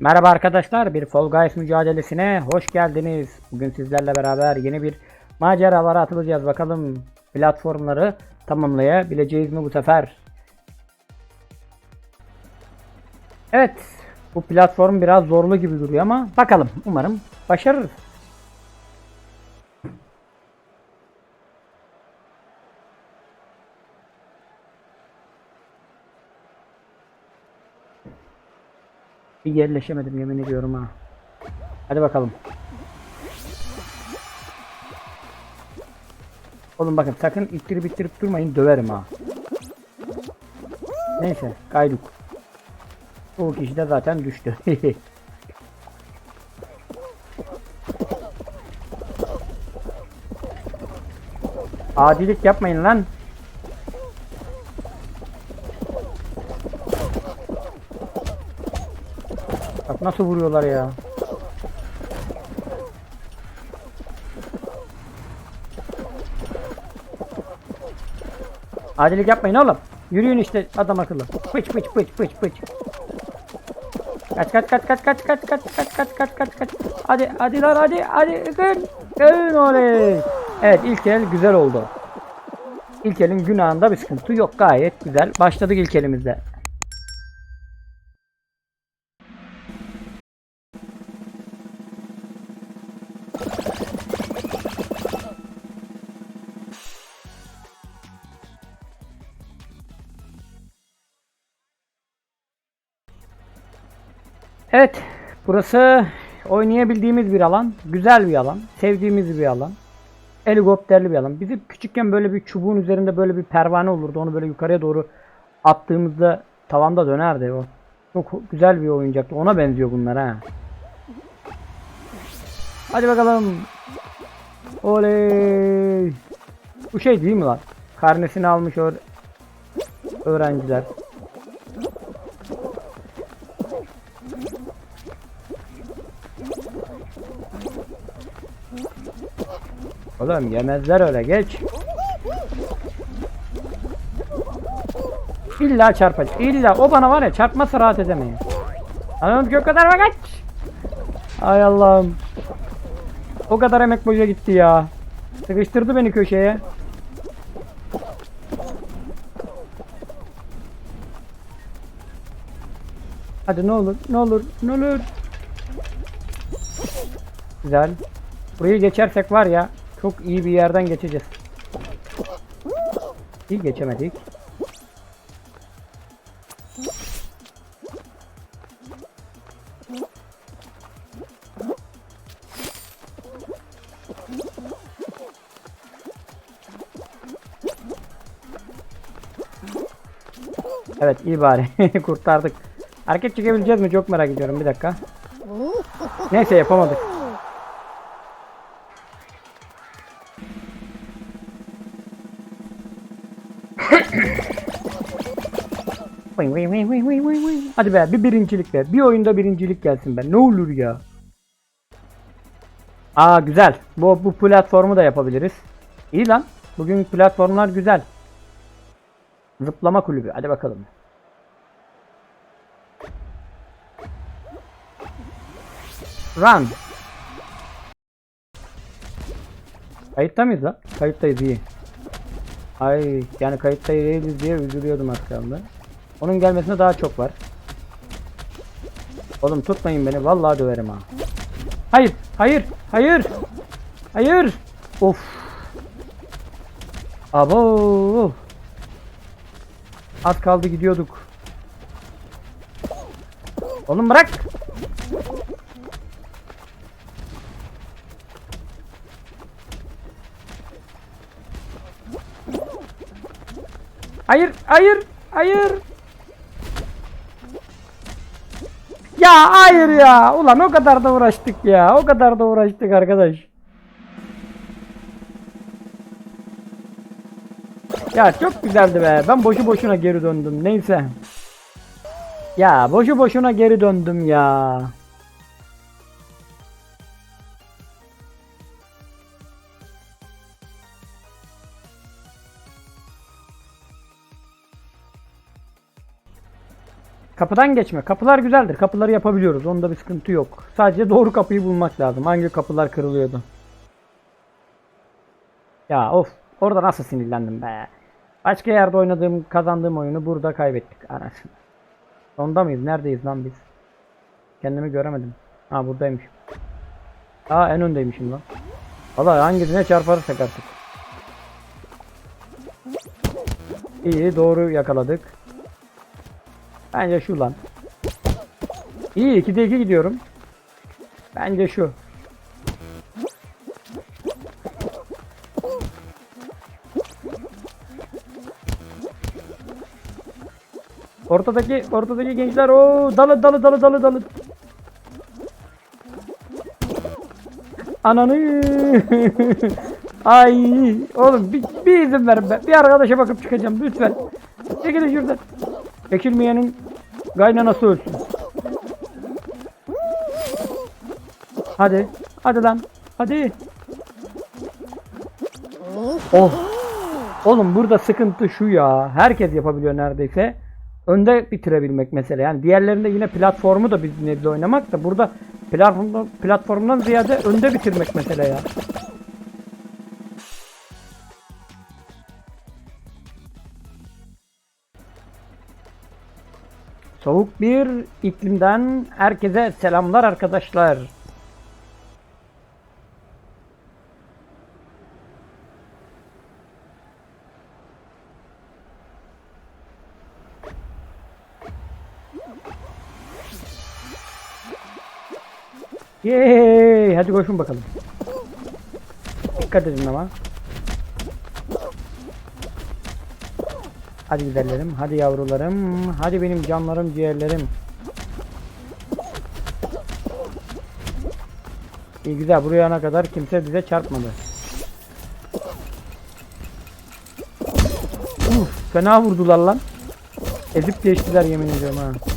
Merhaba arkadaşlar, bir Fall Guys mücadelesine hoş geldiniz. Bugün sizlerle beraber yeni bir maceralara atılacağız. Bakalım platformları tamamlayabileceğiz mi bu sefer? Evet, bu platform biraz zorlu gibi duruyor ama bakalım. Umarım başarırız. Bir yerleşemedim yemin ediyorum ha. Hadi bakalım. Oğlum bakın sakın ittirip ittirip durmayın döverim ha. Neyse kaydık. O kişi de zaten düştü. Adilik yapmayın lan. Nasıl vuruyorlar ya. Adilik yapmayın oğlum. Yürüyün işte adam akıllı. Pıç pıç pıç pıç pıç. Kaç kaç kaç kaç kaç kaç kaç kaç kaç kaç kaç kaç. Hadi hadi lan hadi hadi gün. Gün oley. Evet ilk el güzel oldu. İlk elin günahında bir sıkıntı yok gayet güzel. Başladık ilk elimizde. Evet, burası oynayabildiğimiz bir alan, güzel bir alan, sevdiğimiz bir alan, helikopterli bir alan. Bizim küçükken böyle bir çubuğun üzerinde böyle bir pervane olurdu. Onu böyle yukarıya doğru attığımızda tavanda dönerdi o. Çok güzel bir oyuncaktı. Ona benziyor bunlar ha. Hadi bakalım. Oley. Bu şey değil mi lan? Karnesini almış öğ- öğrenciler. Oğlum yemezler öyle geç. İlla çarpacak. İlla o bana var ya çarpmasa rahat edemeyin. Ki o kadar mı kaç? Ay Allah'ım. O kadar emek boşa gitti ya. Sıkıştırdı beni köşeye. Hadi ne olur, ne olur, ne olur. Güzel. Burayı geçersek var ya çok iyi bir yerden geçeceğiz. İyi geçemedik. Evet iyi bari kurtardık. Hareket çekebileceğiz mi çok merak ediyorum bir dakika. Neyse yapamadık. Hadi be bir birincilik be. Bir oyunda birincilik gelsin be. Ne olur ya. Aa güzel. Bu, bu platformu da yapabiliriz. İyi lan. Bugün platformlar güzel. Zıplama kulübü. Hadi bakalım. Run. Kayıtta mıyız lan? Kayıttayız iyi. Ay yani kayıtta değiliz diye üzülüyordum aslında. Onun gelmesine daha çok var. Oğlum tutmayın beni vallahi döverim ha. Hayır, hayır, hayır. Hayır. Of. Abo. Az kaldı gidiyorduk. Oğlum bırak. Hayır, hayır, hayır. Ya hayır ya. Ulan o kadar da uğraştık ya. O kadar da uğraştık arkadaş. Ya çok güzeldi be. Ben boşu boşuna geri döndüm. Neyse. Ya boşu boşuna geri döndüm ya. Kapıdan geçme. Kapılar güzeldir. Kapıları yapabiliyoruz. Onda bir sıkıntı yok. Sadece doğru kapıyı bulmak lazım. Hangi kapılar kırılıyordu? Ya of. Orada nasıl sinirlendim be. Başka yerde oynadığım, kazandığım oyunu burada kaybettik. Anasını. Sonda mıyız? Neredeyiz lan biz? Kendimi göremedim. Ha buradaymışım. Aa en öndeymişim lan. Valla hangisine çarparırsak artık. İyi doğru yakaladık. Bence şu lan. İyi 2'de 2 gidiyorum. Bence şu. Ortadaki ortadaki gençler o dalı dalı dalı dalı dalı. Ananı. Ay oğlum bir, bir izin verin be. Bir arkadaşa bakıp çıkacağım lütfen. Çekilin şuradan. Çekilmeyenin kaynanası ölsün. Hadi. Hadi lan. Hadi. Oh. Oğlum burada sıkıntı şu ya. Herkes yapabiliyor neredeyse. Önde bitirebilmek mesele. Yani diğerlerinde yine platformu da biz nebze oynamak da burada platformdan, platformdan ziyade önde bitirmek mesele ya. Soğuk bir iklimden herkese selamlar arkadaşlar. Yey! Hadi koşun bakalım. Dikkat edin ama. Hadi güzellerim, hadi yavrularım, hadi benim canlarım, ciğerlerim. İyi güzel, buraya ana kadar kimse bize çarpmadı. Uf, fena vurdular lan. Ezip geçtiler yemin ediyorum ha.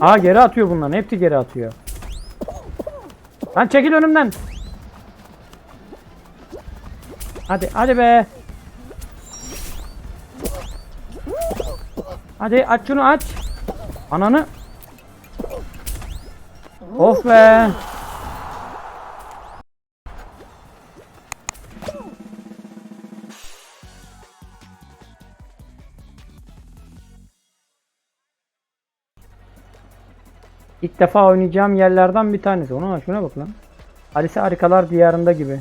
Aa geri atıyor bunların. Hepsi geri atıyor. Lan çekil önümden. Hadi hadi be. Hadi aç şunu aç. Ananı. Of be. İlk defa oynayacağım yerlerden bir tanesi. Ona şuna bak lan. Alice Harikalar Diyarında gibi.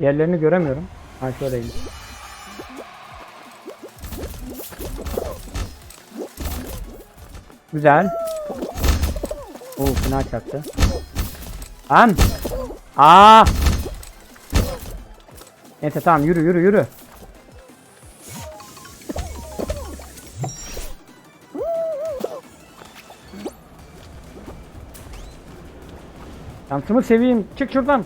Yerlerini göremiyorum. Ha şöyleyim. Güzel. Oo fena çaktı. Lan. Aa. Neyse tamam yürü yürü yürü. Şansımı seveyim. Çık şuradan.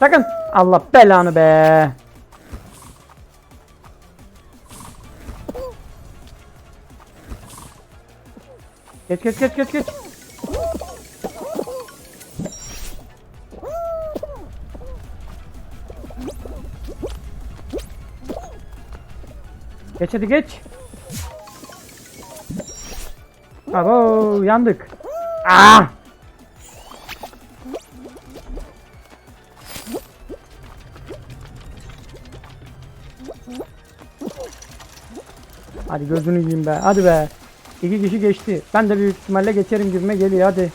Sakın. Allah belanı be. Geç geç geç geç geç. Geç hadi geç. Abo yandık. Ah! Hadi gözünü yiyeyim be. Hadi be. İki kişi geçti. Ben de büyük ihtimalle geçerim gibime geliyor hadi.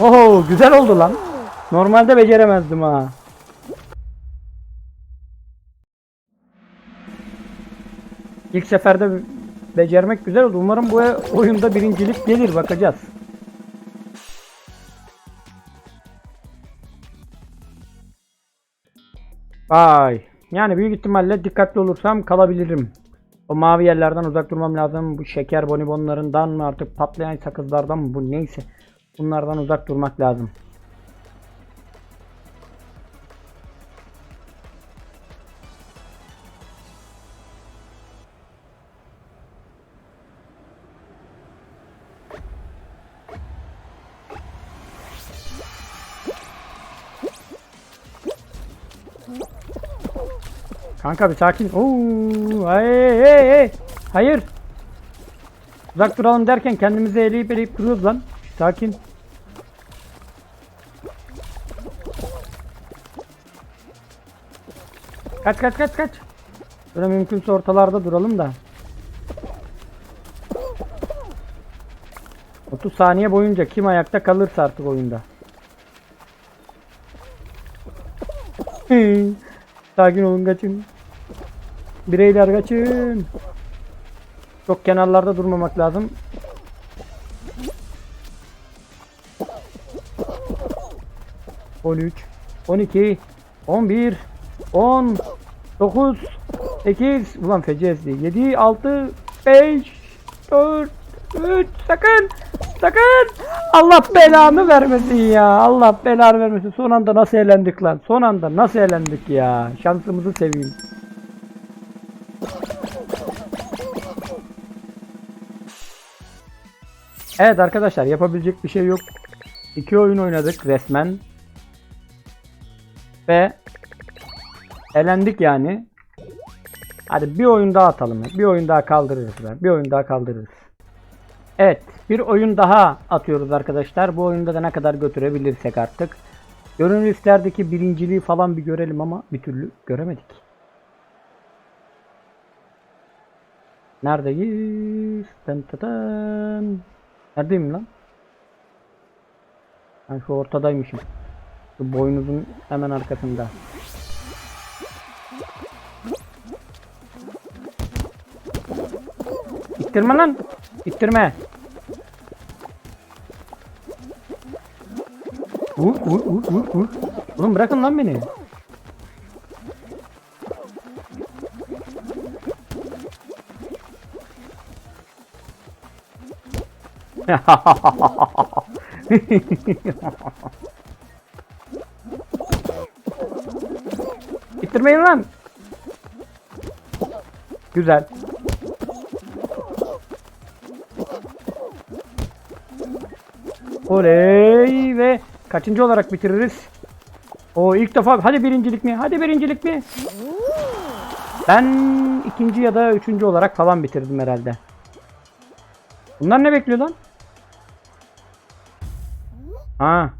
Oho güzel oldu lan. Normalde beceremezdim ha. İlk seferde becermek güzel oldu. Umarım bu oyunda birincilik gelir bakacağız. Bye. Yani büyük ihtimalle dikkatli olursam kalabilirim. O mavi yerlerden uzak durmam lazım. Bu şeker bonibonlarından mı artık patlayan sakızlardan mı bu neyse. Bunlardan uzak durmak lazım. Kanka bir sakin. Oo, ay, ay, ay. Hayır. Uzak duralım derken kendimizi eleyip eleyip duruyoruz lan. Sakin. Kaç kaç kaç kaç. Böyle mümkünse ortalarda duralım da. 30 saniye boyunca kim ayakta kalırsa artık oyunda. Sakin olun kaçın. Bireyler kaçın. Çok kenarlarda durmamak lazım. On üç, on iki, on bir, on, dokuz, sekiz, ulan feci ezdi. Yedi, altı, beş, dört, üç, sakın, sakın. Allah belanı vermesin ya. Allah belanı vermesin. Son anda nasıl eğlendik lan? Son anda nasıl eğlendik ya? Şansımızı seveyim. Evet arkadaşlar yapabilecek bir şey yok. İki oyun oynadık resmen. Ve elendik yani. Hadi bir oyun daha atalım. Bir oyun daha kaldırırız. Bir oyun daha kaldırırız. Evet bir oyun daha atıyoruz arkadaşlar. Bu oyunda da ne kadar götürebilirsek artık. Gönül listelerdeki birinciliği falan bir görelim ama bir türlü göremedik. Neredeyiz? Tın tı tın. Neredeyim lan? Ben şu ortadaymışım. Şu boynuzun hemen arkasında. İttirme lan. İttirme. Vur vur vur vur vur. Oğlum bırakın lan beni. İttirmeyin lan. Güzel. Oley ve kaçıncı olarak bitiririz? O ilk defa hadi birincilik mi? Hadi birincilik mi? Ben ikinci ya da üçüncü olarak falan bitirdim herhalde. Bunlar ne bekliyor lan? Ha,